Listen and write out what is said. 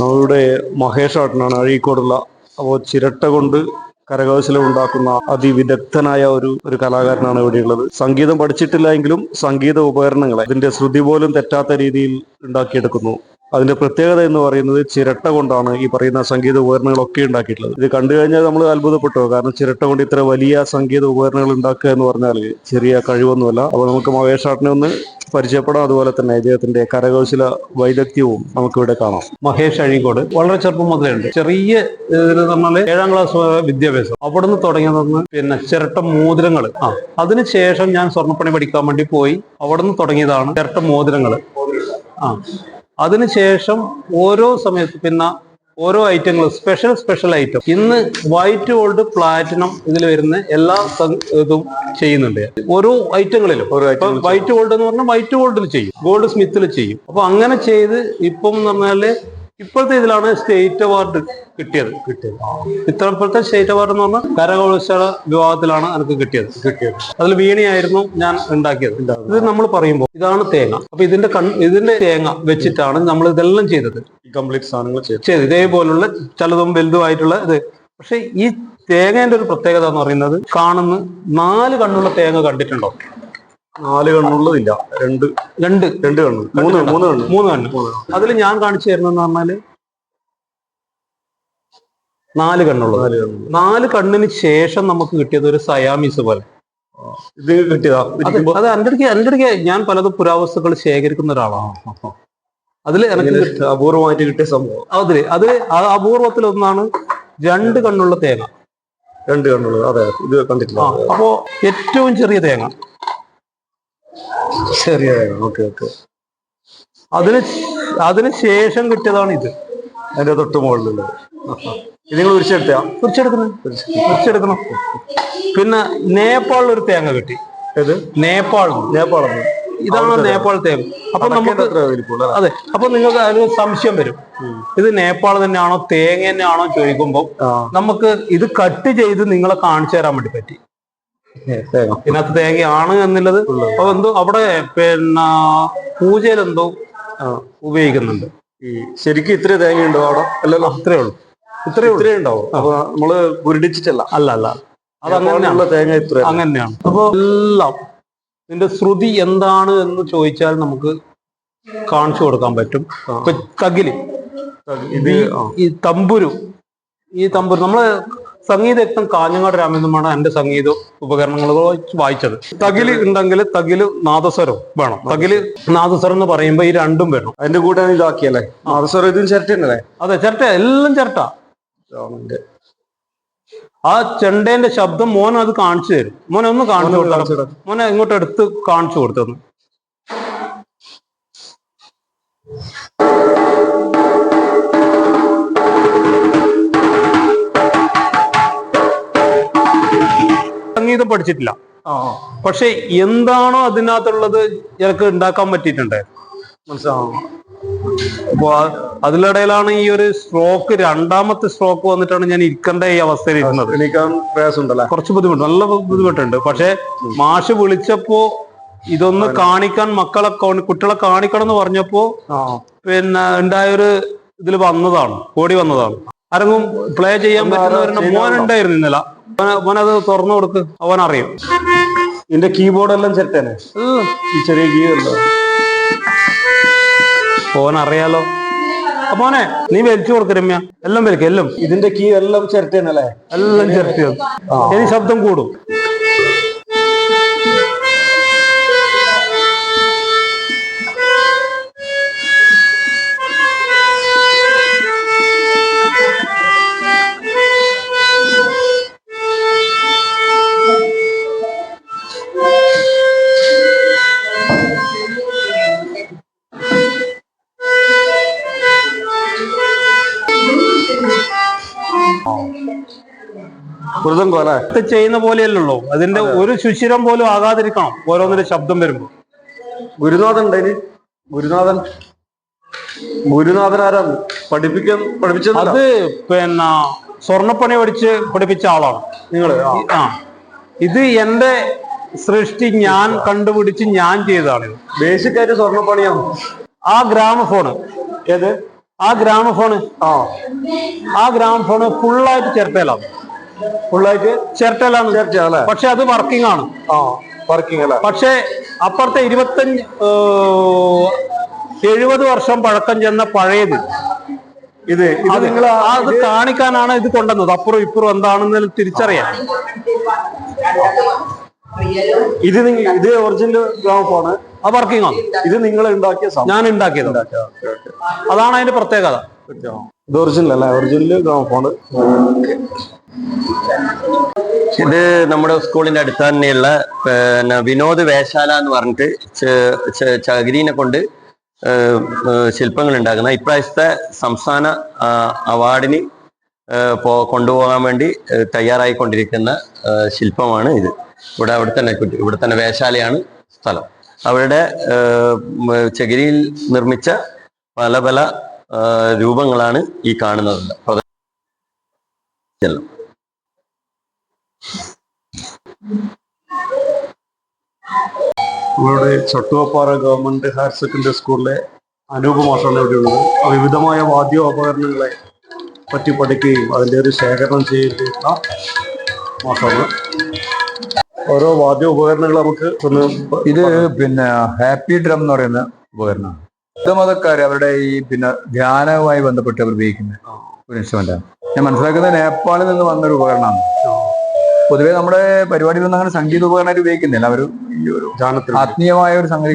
നമ്മളുടെ മഹേഷ് ആട്ടനാണ് അഴീക്കോടുള്ള അപ്പോൾ ചിരട്ട കൊണ്ട് കരകൗശലം ഉണ്ടാക്കുന്ന അതിവിദഗ്ധനായ ഒരു ഒരു കലാകാരനാണ് ഇവിടെയുള്ളത്. സംഗീതം പഠിച്ചിട്ടില്ല എങ്കിലും സംഗീത ഉപകരണങ്ങളെ അതിന്റെ ശ്രുതി പോലും തെറ്റാത്ത രീതിയിൽ ഉണ്ടാക്കിയെടുക്കുന്നു. അതിന്റെ പ്രത്യേകത എന്ന് പറയുന്നത് ചിരട്ട കൊണ്ടാണ് ഈ പറയുന്ന സംഗീത ഉപകരണങ്ങളൊക്കെ ഉണ്ടാക്കിയിട്ടുള്ളത്. ഇത് കണ്ടു കഴിഞ്ഞാൽ നമ്മൾ അത്ഭുതപ്പെട്ടു കാരണം ചിരട്ട കൊണ്ട് ഇത്ര വലിയ സംഗീത ഉപകരണങ്ങൾ ഉണ്ടാക്കുക എന്ന് പറഞ്ഞാൽ ചെറിയ കഴിവൊന്നുമല്ല. അപ്പോൾ നമുക്ക് മഹേഷാട്ടിനെ ഒന്ന് പരിചയപ്പെടാം. അതുപോലെ തന്നെ ഇദ്ദേഹത്തിന്റെ കരകൗശല വൈദഗ്ധ്യവും നമുക്കിവിടെ കാണാം. മഹേഷ് അഴീങ്കോട് വളരെ ചെറുപ്പം മുതലേ ഉണ്ട്. ചെറിയ പറഞ്ഞാൽ ഏഴാം ക്ലാസ് വിദ്യാഭ്യാസം. അവിടെ നിന്ന് തുടങ്ങിയതെന്ന് പിന്നെ ചിരട്ട മോതിരങ്ങൾ. ആ അതിനുശേഷം ഞാൻ സ്വർണപ്പണി പഠിക്കാൻ വേണ്ടി പോയി. അവിടെ നിന്ന് തുടങ്ങിയതാണ് ചിരട്ട മോതിരങ്ങൾ. ആ അതിനുശേഷം ഓരോ സമയത്ത് പിന്നെ ഓരോ ഐറ്റങ്ങൾ സ്പെഷ്യൽ സ്പെഷ്യൽ ഐറ്റം ഇന്ന് വൈറ്റ് ഗോൾഡ് പ്ലാറ്റിനം ഇതിൽ വരുന്ന എല്ലാ ഇതും ചെയ്യുന്നുണ്ട്. ഓരോ ഐറ്റങ്ങളിലും വൈറ്റ് ഗോൾഡ് എന്ന് പറഞ്ഞാൽ വൈറ്റ് ഗോൾഡിൽ ചെയ്യും. ഗോൾഡ് സ്മിത്തിൽ ചെയ്യും. അപ്പൊ അങ്ങനെ ചെയ്ത് ഇപ്പം എന്ന് പറഞ്ഞാൽ ഇപ്പോഴത്തെ ഇതിലാണ് സ്റ്റേറ്റ് അവാർഡ് കിട്ടിയത്. കിട്ടിയത്. ഇത്തരപ്പോഴത്തെ സ്റ്റേറ്റ് അവാർഡ് എന്ന് പറഞ്ഞാൽ കരകൗശല വിഭാഗത്തിലാണ് എനിക്ക് കിട്ടിയത്. കിട്ടിയത്. അതിൽ വീണയായിരുന്നു ഞാൻ ഉണ്ടാക്കിയത്. ഇത് നമ്മൾ പറയുമ്പോൾ ഇതാണ് തേങ്ങ. അപ്പൊ ഇതിന്റെ കൺ ഇതിന്റെ തേങ്ങ വെച്ചിട്ടാണ് നമ്മൾ ഇതെല്ലാം ചെയ്തത്. കംപ്ലീറ്റ് സാധനങ്ങൾ ചെയ്തു ചെയ്ത് ഇതേപോലുള്ള ചിലതും വലുതുമായിട്ടുള്ള ഇത്. പക്ഷെ ഈ തേങ്ങേന്റെ ഒരു പ്രത്യേകത എന്ന് പറയുന്നത് കാണുന്ന നാല് കണ്ണുള്ള തേങ്ങ കണ്ടിട്ടുണ്ടോ? നാല് കണ്ണുള്ളതില്ല രണ്ട്. രണ്ട്. രണ്ട് കണ്ണ്. മൂന്ന് മൂന്ന് കണ്ണ്. മൂന്ന് കണ്ണ്. അതിൽ ഞാൻ കാണിച്ചു തരുന്നതെന്ന് പറഞ്ഞാൽ നാല് കണ്ണുള്ളത്. നാല് കണ്ണ് നാല് കണ്ണിന് ശേഷം നമുക്ക് കിട്ടിയത് ഒരു സയാമീസ് പോലെ. ഇത് കിട്ടിയതാ? അത് എന്റെ അടുക്ക എന്റെ അടുക്ക് എന്റെ അടുക്ക് ഞാൻ പലതും പുരാവസ്തുക്കൾ ശേഖരിക്കുന്ന ഒരാളാണ്. അതിൽ എനിക്ക് അപൂർവമായിട്ട് കിട്ടിയ സംഭവം. അതിൽ അത് അപൂർവത്തിൽ ഒന്നാണ് രണ്ട് കണ്ണുള്ള തേങ്ങ. രണ്ട് കണ്ണുള്ളത് അതെ. ഇത് കണ്ടിട്ടില്ല. അപ്പോ ഏറ്റവും ചെറിയ തേങ്ങ. ചെറിയ ഓക്കെ ഓക്കെ. അതിന് അതിന് ശേഷം കിട്ടിയതാണ് ഇത്. അതിന്റെ തൊട്ട് മുകളിലുള്ളത്. ഇത് നിങ്ങൾ ഉരിച്ചെടുത്തോ കുറിച്ചെടുക്കണം കുറിച്ചെടുക്കണം പിന്നെ നേപ്പാളിൽ ഒരു തേങ്ങ കിട്ടി. ഏത്? നേപ്പാൾ. നേപ്പാൾ ഇതാണ് നേപ്പാൾ തേങ്ങ. അപ്പൊ നമുക്ക് അതെ. അപ്പൊ നിങ്ങൾക്ക് അതിന് സംശയം വരും. ഇത് നേപ്പാൾ തന്നെയാണോ തേങ്ങ തന്നെയാണോ ചോദിക്കുമ്പോൾ നമുക്ക് ഇത് കട്ട് ചെയ്ത് നിങ്ങളെ കാണിച്ചു തരാൻ വേണ്ടി പറ്റി. ഇതിനകത്ത് തേങ്ങയാണ് എന്നുള്ളത്. അപ്പൊ എന്തോ അവിടെ പിന്നെ പൂജയിൽ എന്തോ ഉപയോഗിക്കുന്നുണ്ട്. ഈ ശരിക്കും ഇത്ര തേങ്ങ ഉണ്ടോ അവിടെ? അല്ലല്ലോ. അത്രേ ഉള്ളൂ. ഇത്രേ ഇത്രേ ഉണ്ടാവും അപ്പൊ നമ്മൾ ഉരുടിച്ചിട്ടല്ല അല്ല അല്ല. അത് അങ്ങനെയാണ് തേങ്ങ ഇത്ര അങ്ങനെയാണ്. അപ്പൊ എല്ലാം ഇതിന്റെ ശ്രുതി എന്താണ് എന്ന് ചോദിച്ചാൽ നമുക്ക് കാണിച്ചു കൊടുക്കാൻ പറ്റും. തകിൽ. ഇത് ഈ തമ്പുരു. ഈ തമ്പുരു. നമ്മൾ സംഗീതജ്ഞൻ കാഞ്ഞങ്ങാട് രാമേന്ദ്രമാണ് എന്റെ സംഗീത ഉപകരണങ്ങൾ വായിച്ചത്. തകിൽ ഉണ്ടെങ്കിൽ തകിൽ നാദസ്വരം വേണം. തകിൽ നാദസ്വരം എന്ന് പറയുമ്പോ ഈ രണ്ടും വേണം. അതിന്റെ കൂടെ ഇതാക്കിയല്ലേ? നാദസ്വരം ഇതും ചിരട്ടല്ലേ അതെ ചിരട്ട എല്ലാം ചിരട്ട. ആ ചെണ്ടേന്റെ ശബ്ദം മോൻ അത് കാണിച്ചു തരും. മോനെ ഒന്ന് കാണിച്ചു കൊടുത്തു? മോനെ ഇങ്ങോട്ട് എടുത്ത് കാണിച്ചു കൊടുത്തത് സംഗീതം പഠിച്ചിട്ടില്ല. പക്ഷെ എന്താണോ അതിനകത്തുള്ളത് എനിക്ക് ഉണ്ടാക്കാൻ പറ്റിയിട്ടുണ്ട്. മനസ്സിലാവും? അപ്പൊ അതിലിടയിലാണ് ഈ ഒരു സ്ട്രോക്ക് രണ്ടാമത്തെ സ്ട്രോക്ക് വന്നിട്ടാണ് ഞാൻ ഇരിക്കേണ്ട ഈ അവസ്ഥയിൽ ഇരുന്നത്. കുറച്ച് ബുദ്ധിമുട്ട് നല്ല ബുദ്ധിമുട്ടുണ്ട്. പക്ഷെ മാഷ് വിളിച്ചപ്പോ ഇതൊന്ന് കാണിക്കാൻ മക്കളെ കുട്ടികളെ കാണിക്കണം എന്ന് പറഞ്ഞപ്പോ പിന്നെ ഉണ്ടായൊരു ഇതിൽ വന്നതാണ് ഓടി വന്നതാണ്. ആരെങ്കിലും പ്ലേ ചെയ്യാൻ പറ്റുന്നവരുടെ മോൻ ഉണ്ടായിരുന്നു ഇന്നലെ മോനെ- മോനത് തുറന്നു കൊടുക്ക്. അവൻ അറിയും. ഇതിന്റെ കീബോർഡ് എല്ലാം ചെറുത്തേനെ ഈ ചെറിയ കീ ഉണ്ടോ? ഓൻ അറിയാലോ. അപ്പോനെ മോനെ നീ വലിച്ചു കൊടുക്ക് രമ്യ. എല്ലാം വലിക്കും എല്ലാം. ഇതിന്റെ കീ എല്ലാം ചിരട്ടനല്ലേ എല്ലാം ചിരട്ടിയത് ഇനി ശബ്ദം കൂടും. മൃദംഗം അല്ലേ ഇത് ചെയ്യുന്ന പോലെയല്ലല്ലോ. അതിന്റെ ഒരു ശുശിരം പോലും ആകാതിരിക്കണം ഓരോന്നിന്റെ ശബ്ദം വരുമ്പോ. ഗുരുനാഥൻ ഉണ്ടായിന് ഗുരുനാഥൻ. ഗുരുനാഥൻ ആരാണ് പഠിപ്പിക്കാൻ പഠിപ്പിച്ച അത് പിന്നെ സ്വർണപ്പണി പഠിച്ച് പഠിപ്പിച്ച ആളാണ്. നിങ്ങൾ ആ. ഇത് എന്റെ സൃഷ്ടി ഞാൻ കണ്ടുപിടിച്ച് ഞാൻ ചെയ്തതാണ് ബേസിക് ആയിട്ട് സ്വർണപ്പണിയാണ് ആ ഗ്രാമഫോണ്. ഏത്? ആ ഗ്രാമഫോണ്. ആ. ആ ഗ്രാമഫോണ് ഫുള്ളായിട്ട് ചിരട്ടയിലാണ് ഫുള്ളായിട്ട് അല്ലേ? പക്ഷെ അത് വർക്കിംഗ് ആണ്. ആ വർക്കിംഗ് അല്ലേ? പക്ഷേ അപ്പുറത്തെ ഇരുപത്തഞ്ച് എഴുപത് വർഷം പഴക്കം ചെന്ന പഴയത് ഇത് ഇത് അത് നിങ്ങൾ അത് കാണിക്കാനാണ് ഇത് കൊണ്ടുവന്നത്. അപ്പുറം ഇപ്പുറം എന്താണെന്ന് തിരിച്ചറിയാം. ഇത് നിങ്ങൾ ഇത് ഒറിജിനൽ ഗ്രാമഫോണ്. ആ വർക്കിംഗ് ആണ്. ഇത് നിങ്ങൾ ഉണ്ടാക്കിയ സാധനം ഞാൻ ഉണ്ടാക്കിയത് അതാണ് അതിന്റെ പ്രത്യേകത. ഇത് ഒറിജിനൽ അല്ലേ? Original gramophone. ഇത് നമ്മുടെ സ്കൂളിന്റെ അടുത്ത് തന്നെയുള്ള പിന്നെ വിനോദ് വേശാല എന്ന് പറഞ്ഞിട്ട് ചകിരീനെ കൊണ്ട് ശില്പങ്ങൾ ഉണ്ടാക്കുന്ന ഇപ്രാവശ്യത്തെ സംസ്ഥാന അവാർഡിന് കൊണ്ടുപോകാൻ വേണ്ടി തയ്യാറായിക്കൊണ്ടിരിക്കുന്ന ശില്പമാണ് ഇത്. ഇവിടെ അവിടെ തന്നെ ഇവിടെ തന്നെ വേശാലയാണ് സ്ഥലം. അവരുടെ ചകിരിയിൽ നിർമ്മിച്ച പല പല രൂപങ്ങളാണ് ഈ കാണുന്നത്. നമ്മളുടെ ചട്ടുവപ്പാറ ഗവൺമെന്റ് ഹയർ സെക്കൻഡറി സ്കൂളിലെ അനൂപ് മാഷാണ് ഇവിടെ ഉള്ളത്. വിവിധമായ വാദ്യോപകരണങ്ങളെ പറ്റി പഠിക്കുകയും അതിന്റെ ഒരു ശേഖരണം ചെയ്യുന്ന മാഷാണ്. ഓരോ വാദ്യ ഉപകരണങ്ങൾ നമുക്ക് ഒന്ന് ഇത് പിന്നെ ഹാപ്പി ഡ്രം എന്ന് പറയുന്ന ഉപകരണമാണ്. ബുദ്ധമതക്കാർ അവരുടെ ഈ പിന്നെ ധ്യാനവുമായി ബന്ധപ്പെട്ട് അവർ ഉപയോഗിക്കുന്ന ഒരു ഇൻസ്ട്രുമെന്റാണ് ഞാൻ മനസ്സിലാക്കുന്നത് നേപ്പാളിൽ നിന്ന് വന്നൊരു ഉപകരണമാണ്. പൊതുവെ നമ്മുടെ പരിപാടിയിലൊന്നും അങ്ങനെ സംഗീത ഉപകരണം ഉപയോഗിക്കുന്നില്ല അവർ ആത്മീയമായ ഒരു സംഗതി